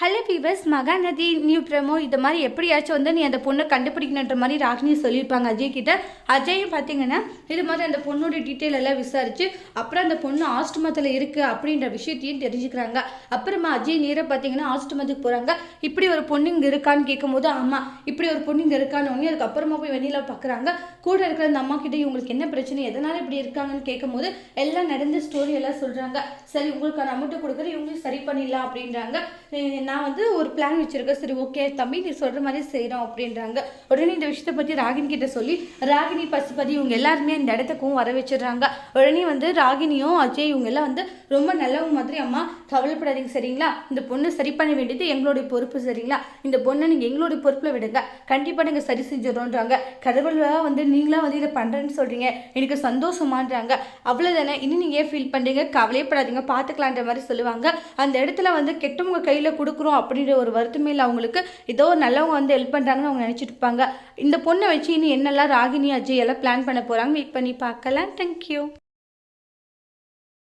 Hello பீவர்ஸ் Mahanadhi new promo இது மாதிரி எப்படியாச்சும் வந்து நீ அந்த பொண்ணை கண்டுபிடிக்கணுன்ற மாதிரி ராகினி சொல்லியிருப்பாங்க. அஜய் கிட்ட அஜயும் பார்த்தீங்கன்னா இது மாதிரி அந்த பொண்ணோட டீட்டெயில் எல்லாம் விசாரிச்சு அப்புறம் அந்த பொண்ணு ஆஸ்ட்மத்தில் இருக்குது அப்படின்ற விஷயத்தையும் தெரிஞ்சுக்கிறாங்க. அப்புறமா அஜய் நேராக பார்த்தீங்கன்னா ஆஸ்ட்மத்துக்கு போகிறாங்க இப்படி ஒரு பொண்ணு இங்கே இருக்கான்னு கேட்கும்போது ஆமாம் இப்படி ஒரு பொண்ணு இங்கே இருக்கான்னு ஒன்று அதுக்கப்புறமா போய் வெளியில் பார்க்குறாங்க. கூட இருக்கிற அந்த அம்மா கிட்டே இவங்களுக்கு என்ன பிரச்சனை? எதனால் இப்படி இருக்காங்கன்னு கேட்கும்போது எல்லாம் நடந்த ஸ்டோரி எல்லாம் சொல்கிறாங்க சரி உங்களுக்கு நான் அமௌண்ட்டை கொடுக்குறேன் இவங்களும் சரி பண்ணிடலாம் அப்படின்றாங்க. நான் வந்து ஒரு பிளான் வச்சுருக்கேன். சரி ஓகே தம்பி நீ சொல்கிற மாதிரி செய்கிறோம் அப்படின்றாங்க. உடனே இந்த விஷயத்தை பற்றி ராகினி கிட்ட சொல்லி ராகினி பசுபதி இவங்க எல்லாருமே இந்த இடத்துக்கும் வர வச்சிடுறாங்க. உடனே வந்து ராகினியும் அஜய் இவங்க எல்லாம் வந்து ரொம்ப நல்லவங்க மாதிரி அம்மா கவலைப்படாதீங்க சரிங்களா? இந்த பொண்ணு சரி பண்ண வேண்டியது எங்களுடைய பொறுப்பு சரிங்களா? இந்த பொண்ணை நீங்கள் எங்களுடைய பொறுப்பில் விடுங்க. கண்டிப்பாக நீங்கள் சரி செஞ்சிடறோன்றாங்க கடவுளாக வந்து நீங்களாக வந்து இதை பண்ணுறேன்னு சொல்கிறீங்க எனக்கு சந்தோஷமான்றாங்க. அவ்வளோதானே இன்னும் நீங்கள் ஏன் ஃபீல் பண்ணுறீங்க கவலைப்படாதீங்க பார்த்துக்கலான்ற மாதிரி சொல்லுவாங்க. அந்த இடத்துல வந்து கெட்டவங்க கையில் கொடுக்குறோம் அப்படின்ற ஒரு வருத்தமே இல்லை அவங்களுக்கு ஏதோ நல்லவங்க வந்து ஹெல்ப் பண்ணுறாங்கன்னு அவங்க நினச்சிட்டு இருப்பாங்க. இந்த பொண்ணை வச்சு இனி என்னெல்லாம் ராகினி அஜய் எல்லாம் பிளான் பண்ண போகிறாங்க வெயிட் பண்ணி பார்க்கலாம். தேங்க்யூ